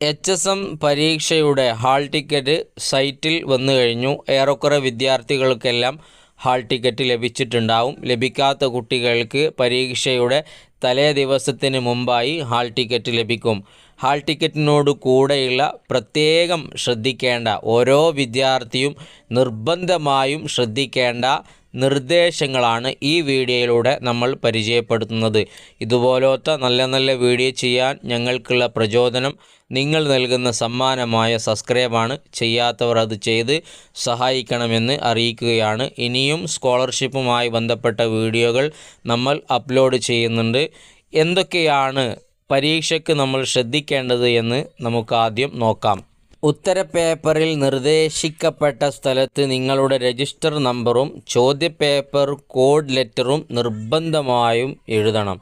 H S M പരീക്ഷയുടെ hall ticket സൈറ്റിൽ വന്നു കഴിഞ്ഞു. ഏറെക്കുറെ വിദ്യാർത്ഥികൾക്കെല്ലാം ഹാൾ ടിക്കറ്റ് ലഭിച്ചിട്ടുണ്ടാവും. ലഭിക്കാത്ത കുട്ടികൾക്ക് പരീക്ഷയുടെ തലേ ദിവസത്തിന് മുമ്പായി ഹാൾ ടിക്കറ്റ് ലഭിക്കും. ഹാൾ ടിക്കറ്റിനോട് കൂടെയുള്ള പ്രത്യേകം ശ്രദ്ധിക്കേണ്ട ഓരോ വിദ്യാർത്ഥിയും നിർബന്ധമായും ശ്രദ്ധിക്കേണ്ട നിർദ്ദേശങ്ങളാണ് ഈ വീഡിയോയിലൂടെ നമ്മൾ പരിചയപ്പെടുത്തുന്നത്. ഇതുപോലത്തെ നല്ല നല്ല വീഡിയോ ചെയ്യാൻ ഞങ്ങൾക്കുള്ള പ്രചോദനം നിങ്ങൾ നൽകുന്ന സമ്മാനമായ സബ്സ്ക്രൈബാണ് ചെയ്യാത്തവർ അത് ചെയ്ത് സഹായിക്കണമെന്ന് അറിയിക്കുകയാണ്. ഇനിയും സ്കോളർഷിപ്പുമായി ബന്ധപ്പെട്ട വീഡിയോകൾ നമ്മൾ അപ്ലോഡ് ചെയ്യുന്നുണ്ട്. എന്തൊക്കെയാണ് പരീക്ഷയ്ക്ക് നമ്മൾ ശ്രദ്ധിക്കേണ്ടത് എന്ന് നമുക്ക് ആദ്യം നോക്കാം. ഉത്തരപേപ്പറിൽ നിർദ്ദേശിക്കപ്പെട്ട സ്ഥലത്ത് നിങ്ങളുടെ രജിസ്റ്റർ നമ്പറും ചോദ്യപേപ്പർ കോഡ് ലെറ്ററും നിർബന്ധമായും എഴുതണം.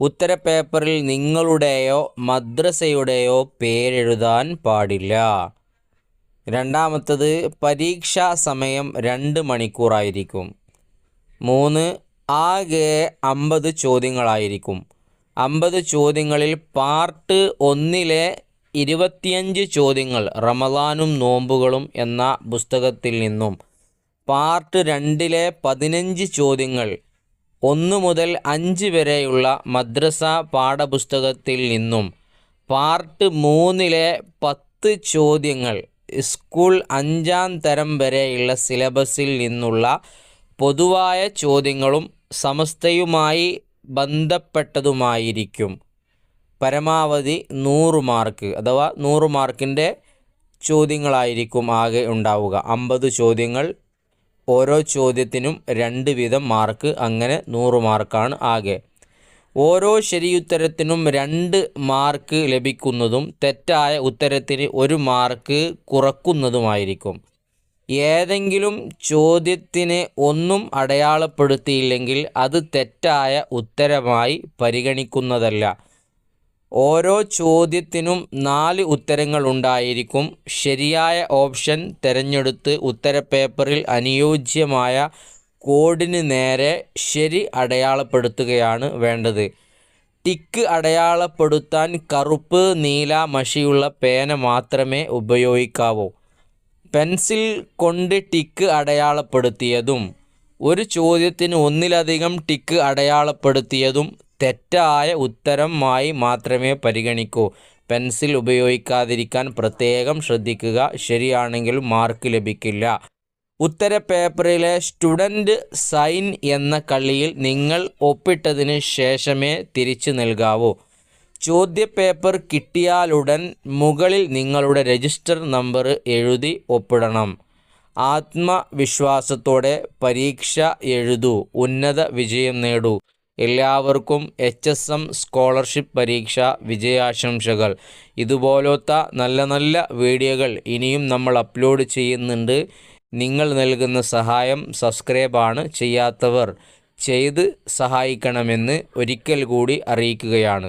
ഉത്തര പേപ്പറിൽ നിങ്ങളുടെയോ മദ്രസയുടെയോ പേരെഴുതാൻ പാടില്ല. രണ്ടാമത്തത് പരീക്ഷാ സമയം രണ്ട് മണിക്കൂറായിരിക്കും. മൂന്ന് ആകെ അമ്പത് ചോദ്യങ്ങളായിരിക്കും. അമ്പത് ചോദ്യങ്ങളിൽ പാർട്ട് ഒന്നിലെ ഇരുപത്തിയഞ്ച് ചോദ്യങ്ങൾ റമദാനും നോമ്പുകളും എന്ന പുസ്തകത്തിൽ നിന്നും. പാർട്ട് രണ്ടിലെ പതിനഞ്ച് ചോദ്യങ്ങൾ ഒന്ന് മുതൽ അഞ്ച് വരെയുള്ള മദ്രസ പാഠപുസ്തകത്തിൽ നിന്നും. പാർട്ട് മൂന്നിലെ പത്ത് ചോദ്യങ്ങൾ സ്കൂൾ അഞ്ചാം തരം വരെയുള്ള സിലബസിൽ നിന്നുള്ള പൊതുവായ ചോദ്യങ്ങളും സമസ്തയുമായി ബന്ധപ്പെട്ടതുമായിരിക്കും. പരമാവധി നൂറ് മാർക്ക് അഥവാ നൂറ് മാർക്കിന്റെ ചോദ്യങ്ങളായിരിക്കും ആകെ ഉണ്ടാവുക. അമ്പത് ചോദ്യങ്ങൾ ഓരോ ചോദ്യത്തിനും രണ്ട് വീതം മാർക്ക് അങ്ങനെ നൂറ് മാർക്കാണ് ആകെ. ഓരോ ശരിയുത്തരത്തിനും രണ്ട് മാർക്ക് ലഭിക്കുന്നതും തെറ്റായ ഉത്തരത്തിന് ഒരു മാർക്ക് കുറക്കുന്നതുമായിരിക്കും. ഏതെങ്കിലും ചോദ്യത്തിന് ഒന്നും അടയാളപ്പെടുത്തിയില്ലെങ്കിൽ അത് തെറ്റായ ഉത്തരമായി പരിഗണിക്കുന്നതല്ല. ഓരോ ചോദ്യത്തിനും നാല് ഉത്തരങ്ങൾ ഉണ്ടായിരിക്കും. ശരിയായ ഓപ്ഷൻ തിരഞ്ഞെടുത്ത് ഉത്തരപേപ്പറിൽ അനുയോജ്യമായ കോഡിന് നേരെ ശരി അടയാളപ്പെടുത്തുകയാണ് വേണ്ടത്. ടിക്ക് അടയാളപ്പെടുത്താൻ കറുപ്പ് നീല മഷിയുള്ള പേന മാത്രമേ ഉപയോഗിക്കാവൂ. പെൻസിൽ കൊണ്ട് ടിക്ക് അടയാളപ്പെടുത്തിയതും ഒരു ചോദ്യത്തിന് ഒന്നിലധികം ടിക്ക് അടയാളപ്പെടുത്തിയതും തെറ്റായ ഉത്തരമായി മാത്രമേ പരിഗണിക്കൂ. പെൻസിൽ ഉപയോഗിക്കാതിരിക്കാൻ പ്രത്യേകം ശ്രദ്ധിക്കുക. ശരിയാണെങ്കിൽ മാർക്ക് ലഭിക്കില്ല. ഉത്തര പേപ്പറിലെ സ്റ്റുഡന്റ് സൈൻ എന്ന കള്ളിയിൽ നിങ്ങൾ ഒപ്പിട്ടതിന് ശേഷമേ തിരിച്ചു നൽകാവൂ. ചോദ്യപേപ്പർ കിട്ടിയാലുടൻ മുകളിൽ നിങ്ങളുടെ രജിസ്റ്റർ നമ്പർ എഴുതി ഒപ്പിടണം. ആത്മവിശ്വാസത്തോടെ പരീക്ഷ എഴുതൂ. ഉന്നത വിജയം നേടൂ. എല്ലാവർക്കും എച്ച് എസ് എം സ്കോളർഷിപ്പ് പരീക്ഷ വിജയാശംസകൾ. ഇതുപോലത്തെ നല്ല നല്ല വീഡിയോകൾ ഇനിയും നമ്മൾ അപ്ലോഡ് ചെയ്യുന്നുണ്ട്. നിങ്ങൾ നൽകുന്ന സഹായം സബ്സ്ക്രൈബാണ് ചെയ്യാത്തവർ. ചെയ്ത് സഹായിക്കണമെന്ന് ഒരിക്കൽ കൂടി അറിയിക്കുകയാണ്.